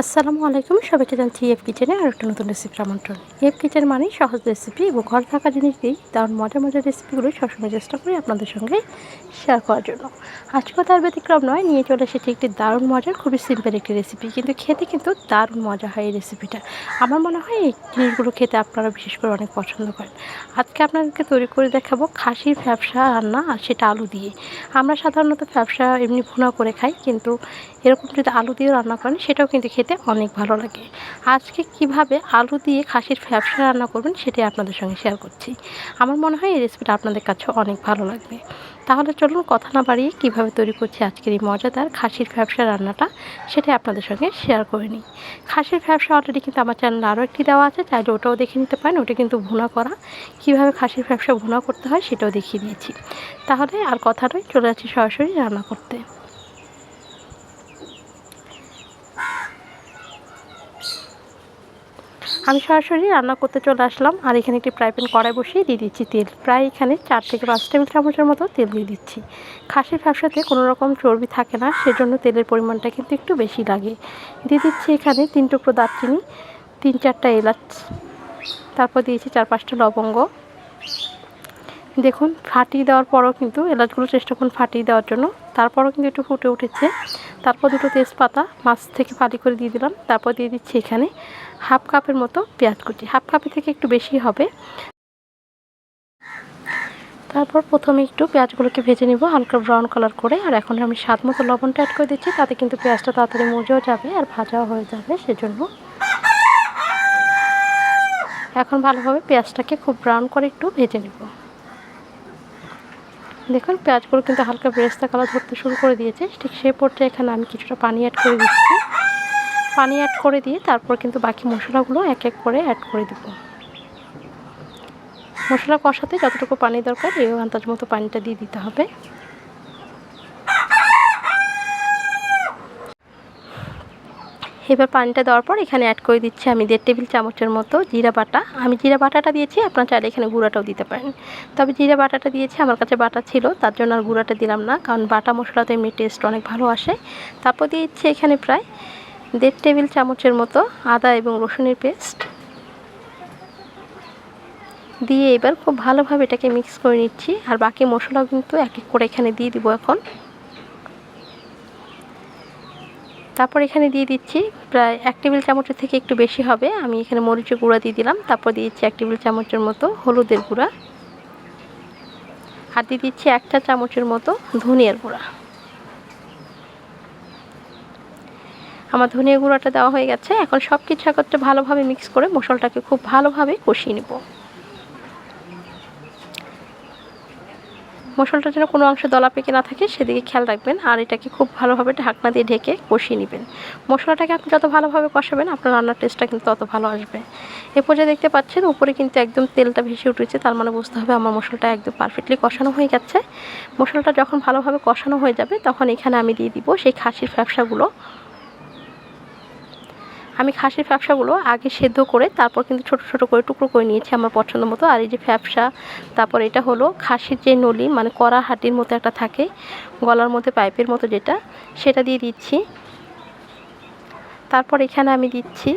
আসসালামু আলাইকুম, সবাইকে জানছি এফ কিচেনে আর একটা নতুন রেসিপি আমন্ত্রণ। এফ কিচেন মানেই সহজ রেসিপি এবং ঘর থাকা জিনিস দিয়েই তার মজার মজার রেসিপিগুলো সবসময় চেষ্টা করি আপনাদের সঙ্গে শেয়ার করার জন্য। আজকে তার ব্যতিক্রম নয়, নিয়ে চলে এসেছি একটি দারুণ মজার, খুবই সিম্পল একটি রেসিপি কিন্তু খেতে কিন্তু দারুণ মজা হয় এই রেসিপিটা আমার মনে হয় এই জিনিসগুলো খেতে আপনারা বিশেষ করে অনেক পছন্দ করেন। আজকে আপনাদেরকে তৈরি করে দেখাবো খাসির ব্যবসা রান্না আর সেটা আলু দিয়ে। আমরা সাধারণত ব্যবসা এমনি ভুনা করে খাই, কিন্তু এরকম যদি আলু দিয়ে রান্না করেন, সেটাও কিন্তু খেতে অনেক ভালো লাগে। আজকে কীভাবে আলু দিয়ে খাসির ব্যবসা রান্না করবেন সেটাই আপনাদের সঙ্গে শেয়ার করছি। আমার মনে হয় এই রেসিপিটা আপনাদের কাছে অনেক ভালো লাগবে। তাহলে চলুন কথা না বাড়িয়ে কীভাবে তৈরি করছি আজকের এই মজাদার খাসির ব্যবসা রান্নাটা সেটাই আপনাদের সঙ্গে শেয়ার করে নিই। খাসির ব্যবসা অলরেডি কিন্তু আমার চ্যানেলে আরও একটি দেওয়া আছে, চাইলে ওটাও দেখে নিতে পারেন। ওটা কিন্তু ভুনা করা। কীভাবে খাসির ব্যবসা ভুনা করতে হয় সেটাও দেখিয়ে দিয়েছি। তাহলে আর কথা নয়, চলে যাচ্ছি সরাসরি রান্না করতে। আমি সরাসরি রান্না করতে চলে আসলাম আর এখানে একটি ফ্রাই প্যান কড়াই বসিয়ে দিয়ে দিচ্ছি তেল। প্রায় এখানে চার থেকে পাঁচ টেবিল চামচের মতো তেল দিয়ে দিচ্ছি। খাসির ব্যবসাতে কোনো রকম চর্বি থাকে না, সেজন্য তেলের পরিমাণটা কিন্তু একটু বেশি লাগে। দিয়ে দিচ্ছি এখানে তিন টুকরো দারচিনি, তিন চারটা এলাচ, তারপর দিয়েছি চার পাঁচটা লবঙ্গ। দেখুন, ফাটিয়ে দেওয়ার পরও কিন্তু এলাচগুলো চেষ্টা করুন ফাটিয়ে দেওয়ার জন্য। তারপরও কিন্তু একটু ফুটে উঠেছে। তারপর দুটো তেজপাতা মাছ থেকে ফালি করে দিয়ে দিলাম। তারপর দিয়ে দিচ্ছি এখানে হাফ কাপের মতো পেঁয়াজ কুচি। হাফ কাপের থেকে একটু বেশি হবে। তারপর প্রথমে একটু পেঁয়াজগুলোকে ভেজে নিব, হালকা ব্রাউন কালার করে। আর এখন আমি স্বাদ মতো লবণটা অ্যাড করে দিচ্ছি, তাতে কিন্তু পেঁয়াজটা তাড়াতাড়ি মজেও যাবে আর ভাজাও হয়ে যাবে সেজন্য। এখন ভালোভাবে পেঁয়াজটাকে খুব ব্রাউন করে একটু ভেজে নেব। দেখুন পেঁয়াজগুলো কিন্তু হালকা বেরেস্তা কালার ধরতে শুরু করে দিয়েছে। ঠিক সেই পর্যায়ে এখানে আমি কিছুটা পানি অ্যাড করে দিচ্ছি। পানি অ্যাড করে দিয়ে তারপর কিন্তু বাকি মশলাগুলো এক এক করে অ্যাড করে দেবো। মশলা কষাতে যতটুকু পানি দরকার, এই আন্দাজ মতো পানিটা দিয়ে দিতে হবে। এবার পানিটা দেওয়ার পর এখানে অ্যাড করে দিচ্ছি আমি দেড় টেবিল চামচের মতো জিরা বাটা। আমি জিরা বাটাটা দিয়েছি, আপনার চাইলে এখানে গুঁড়াটাও দিতে পারেন। তবে জিরা বাটাটা দিয়েছি, আমার কাছে বাটা ছিল, তার জন্য আর গুঁড়াটা দিলাম না, কারণ বাটা মশলাতে এমনি টেস্ট অনেক ভালো আসে। তারপর দিয়েছি এখানে প্রায় দেড় টেবিল চামচের মতো আদা এবং রসুনের পেস্ট দিয়ে এবার খুব ভালোভাবে এটাকে মিক্স করে নিচ্ছি, আর বাকি মশলাও কিন্তু এক এক করে এখানে দিয়ে দিব এখন। তারপর এখানে দিয়ে দিচ্ছি প্রায় এক টেবিল চামচের থেকে একটু বেশি হবে। আমি এখানে মরিচের গুঁড়া দিয়ে দিলাম। তারপর দিয়েছি এক টেবিল চামচের মতো হলুদের গুঁড়া। আর দিয়ে দিচ্ছি একটা চামচের মতো ধনিয়ার গুঁড়া। আমার ধনিয়া গুঁড়াটা দেওয়া হয়ে গেছে। এখন সব কিছু একত্রে ভালোভাবে মিক্স করে মশলাটাকে খুব ভালোভাবে কষিয়ে নেব। মশলাটা যেন কোনো অংশে দলা পেকে না থাকে, সেদিকে খেয়াল রাখবেন। আর এটাকে খুব ভালোভাবে ঢাকনা দিয়ে ঢেকে কষিয়ে নেবেন। মশলাটাকে আপনি যত ভালোভাবে কষাবেন, আপনার রান্নার টেস্টটা কিন্তু তত ভালো আসবে। এ পর্যায়ে দেখতে পাচ্ছেন, উপরে কিন্তু একদম তেলটা ভেসে উঠেছে, তার মানে বুঝতে হবে আমার মশলাটা একদম পারফেক্টলি কষানো হয়ে গেছে। মশলাটা যখন ভালোভাবে কষানো হয়ে যাবে, তখন এখানে আমি দিয়ে দিব সেই খাসির ফ্যাপসাগুলো আমি খাসির ফ্যাপসাগুলো আগে সেদ্ধ করে তারপর কিন্তু ছোট ছোট করে টুকরো করে নিয়েছি আমার পছন্দ মতো। আর এই যে ফ্যাপসা তারপর এটা হলো খাসির যে নলি মানে কড়া হাটির মতো একটা থাকে, গলার মধ্যে পাইপের মতো যেটা, সেটা দিয়ে দিচ্ছি। তারপর এখানে আমি দিচ্ছি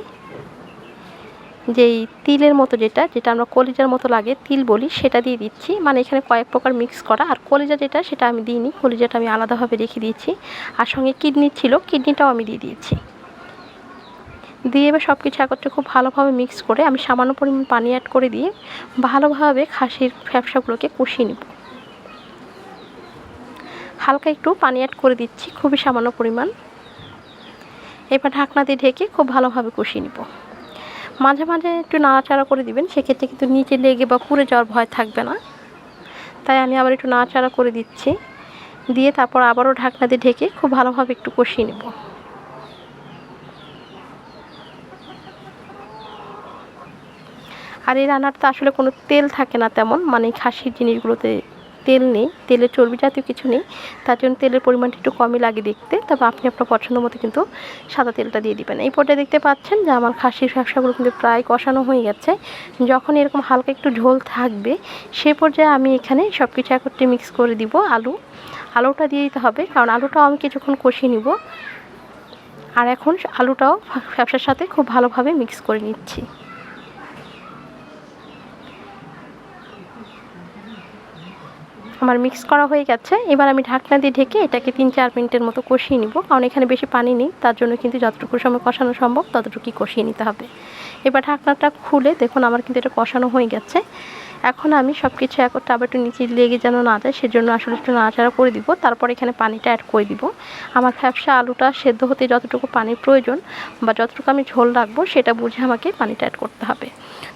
যেই তিলের মতো যেটা যেটা আমরা কলিজার মতো লাগে, তিল বলি, সেটা দিয়ে দিচ্ছি। মানে এখানে কয়েক প্রকার মিক্স করা। আর কলিজা যেটা, সেটা আমি দিইনি। কলিজাটা আমি আলাদাভাবে রেখে দিয়েছি। আর সঙ্গে কিডনি ছিল, কিডনিটাও আমি দিয়ে দিয়েছি। দিয়ে এবার সব কিছু একত্রে খুব ভালোভাবে মিক্স করে আমি সামান্য পরিমাণ পানি অ্যাড করে দিয়ে ভালোভাবে খাসির ফ্যাপসাগুলোকে কষিয়ে নেব। হালকা একটু পানি অ্যাড করে দিচ্ছি খুবই সামান্য পরিমাণ। এবার ঢাকনা দিয়ে ঢেকে খুব ভালোভাবে কষিয়ে নেব। মাঝে মাঝে একটু নাড়াচাড়া করে দিবেন, সেক্ষেত্রে কিন্তু নিচে লেগে বা পুড়ে যাওয়ার ভয় থাকবে না। তাই আমি আবার একটু নাড়াচাড়া করে দিচ্ছি। দিয়ে তারপর আবারও ঢাকনা দিয়ে ঢেকে খুব ভালোভাবে একটু কষিয়ে নেব। আর এই রান্নাটা আসলে কোনো তেল থাকে না তেমন মানে খাসির জিনিসগুলোতে তেল নেই তেলের চর্বি জাতীয় কিছু নেই, তার জন্য তেলের পরিমাণটা একটু কমই লাগে দেখতে, তবে আপনি আপনার পছন্দ মতো কিন্তু সাদা তেলটা দিয়ে দিবেন। এই পর্যায়ে দেখতে পাচ্ছেন যে আমার খাসির ব্যবসাগুলো কিন্তু প্রায় কষানো হয়ে গেছে। যখন এরকম হালকা একটু ঝোল থাকবে, সে পর্যায়ে আমি এখানে সব কিছু একত্রে মিক্স করে দিব আলু। আলুটা দিয়ে দিতে হবে, কারণ আলুটাও আমি কিছুক্ষণ কষিয়ে নিব। আর এখন আলুটাও ব্যবসার সাথে খুব ভালোভাবে মিক্স করে নিচ্ছি। আমার মিক্স করা হয়ে গেছে। এবার আমি ঢাকনা দিয়ে ঢেকে এটাকে তিন চার মিনিটের মতো কষিয়ে নিব। কারণ এখানে বেশি পানি নেই, তার জন্য কিন্তু যতটুকু সময় কষানো সম্ভব ততটুকুই কষিয়ে নিতে হবে। এবার ঢাকনাটা খুলে দেখুন আমার কিন্তু এটা কষানো হয়ে গেছে। এখন আমি সব কিছু একত্রে আবার একটু নিচে লেগে যেন না যায়, সেজন্য আসলে একটু নাড়াচাড়া করে দিব। তারপর এখানে পানিটা অ্যাড করে দিব। আমার ফ্যাপসা আলুটা সেদ্ধ হতে যতটুকু পানির প্রয়োজন বা যতটুকু আমি ঝোল রাখব, সেটা বুঝে আমাকে পানিটা অ্যাড করতে হবে।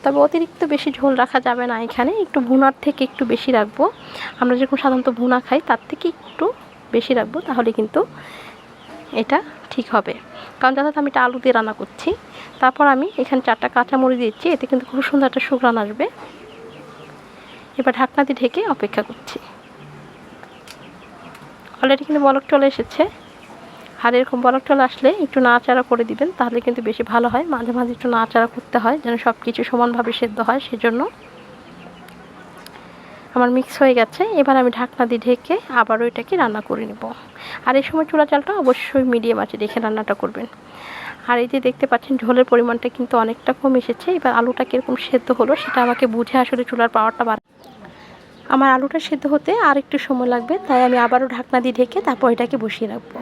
তবে অতিরিক্ত বেশি ঝোল রাখা যাবে না এখানে। একটু ভুনার থেকে একটু বেশি রাখব। আমরা যেরকম সাধারণত ভুনা খাই, তার থেকে একটু বেশি রাখব, তাহলে কিন্তু এটা ঠিক হবে। কারণ যথাযথ আমি এটা আলু দিয়ে রান্না করছি। তারপর আমি এখানে চারটা কাঁচামরিচ দিচ্ছি। এতে কিন্তু খুব সুন্দর একটা সুগ্রান আসবে। এবার ঢাকনা দিয়ে ঢেকে অপেক্ষা করছি। অলরেডি কিন্তু বলক চলে এসেছে। আর এরকম বলক চলে আসলে একটু নাড়াচাড়া করে দিবেন, তাহলে কিন্তু বেশি ভালো হয়। মাঝে মাঝে একটু নাড়াচাড়া করতে হয়, যেন সব কিছু সমানভাবে সেদ্ধ হয়, সেজন্য। আমার মিক্স হয়ে গেছে, এবার আমি ঢাকনা দিয়ে ঢেকে আবারও এটাকে রান্না করে নেব। আর এই সময় চুলা চালটা অবশ্যই মিডিয়াম আছে দেখে রান্নাটা করবেন। আর এই যে দেখতে পাচ্ছেন ঝোলের পরিমাণটা কিন্তু অনেকটা কম এসেছে। এবার আলুটা কীরকম সেদ্ধ হলো, সেটা আমাকে বুঝে আসলে চুলার পাওয়ারটা বাড়া আমার আলুটা সেদ্ধ হতে আর একটু সময় লাগবে, তাই আমি আবারও ঢাকনা দিয়ে ঢেকে তারপর এটাকে বসিয়ে রাখব।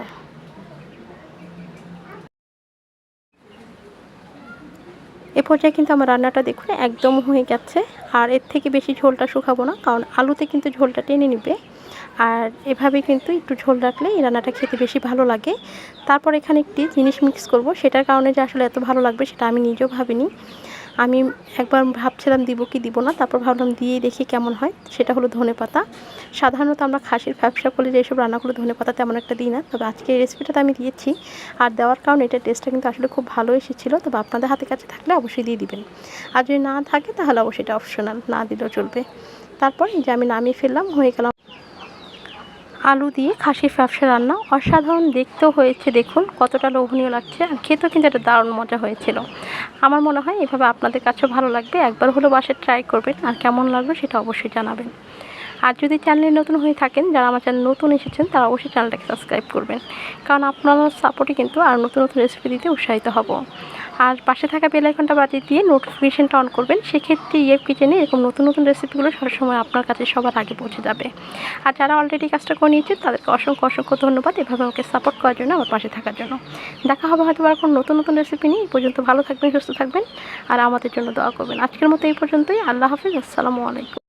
এ পর্যায়ে কিন্তু আমার রান্নাটা দেখুন একদম হয়ে গেছে, আর এর থেকে বেশি ঝোলটা শুকাবো না, কারণ আলুতে কিন্তু ঝোলটা টেনে নেবে, আর এভাবে কিন্তু একটু ঝোল রাখলে এই রান্নাটা খেতে বেশি ভালো লাগে। তারপর এখানে একটি জিনিস মিক্স করব, সেটার কারণে যে আসলে এত ভালো লাগবে সেটা আমি নিজেও ভাবিনি। আমি একবার ভাবছিলাম দিব কি দিব না, তারপর ভাবলাম দিয়ে দেখি কেমন হয়। সেটা হলো ধনে পাতা। সাধারণত আমরা খাসির ব্যবসা করলে যেসব রান্নাগুলো ধনে পাতা তেমন একটা দিই না, তবে আজকে এই রেসিপিটাতে আমি দিয়েছি। আর দেওয়ার কারণে এটার টেস্টটা কিন্তু আসলে খুব ভালো এসেছিল, তবে আপনাদের হাতে কাছে থাকলে অবশ্যই দিয়ে দিবেন। আর যদি না থাকে তাহলে অবশ্যই এটা অপশনাল না দিলেও চলবে। তারপর যে আমি নামিয়ে ফেললাম, হয়ে গেলাম আলু দিয়ে খাসির ব্যবসা রান্না। অসাধারণ দেখতেও হয়েছে, দেখুন কতটা লোভনীয় লাগছে। আর খেতেও কিন্তু এটা দারুণ মজা হয়েছিল। আমার মনে হয় এভাবে আপনাদের কাছেও ভালো লাগবে। একবার হলো বাসে ট্রাই করবেন। আর কেমন লাগবে সেটা অবশ্যই জানাবেন। আর যদি চ্যানেলে নতুন হয়ে থাকেন, যারা আমার চ্যানেল নতুন এসেছেন, তারা অবশ্যই চ্যানেলটাকে সাবস্ক্রাইব করবেন। কারণ আপনার সাপোর্টে কিন্তু আর নতুন নতুন রেসিপি দিতে উৎসাহিত হব। আর পাশে থাকা বেল আইকনটা বাজিয়ে দিয়ে নোটিফিকেশনটা অন করবেন, সেক্ষেত্রে ইয়ের কিচেনে এরকম নতুন নতুন রেসিপিগুলো সবসময় আপনার কাছে সবার আগে পৌঁছে যাবে। আর যারা অলরেডি কাজটা করে নিয়েছে তাদেরকে অসংখ্য অসংখ্য ধন্যবাদ এভাবে আমাকে সাপোর্ট করার জন্য আমার পাশে থাকার জন্য। দেখা হবে হয়তো আর কোনো নতুন নতুন রেসিপি নিয়ে। এই পর্যন্ত ভালো থাকবেন, সুস্থ থাকবেন, আর আমাদের জন্য দোয়া করবেন। আজকের মতো এই পর্যন্তই। আল্লাহ হাফিজ, আসসালামু আলাইকুম।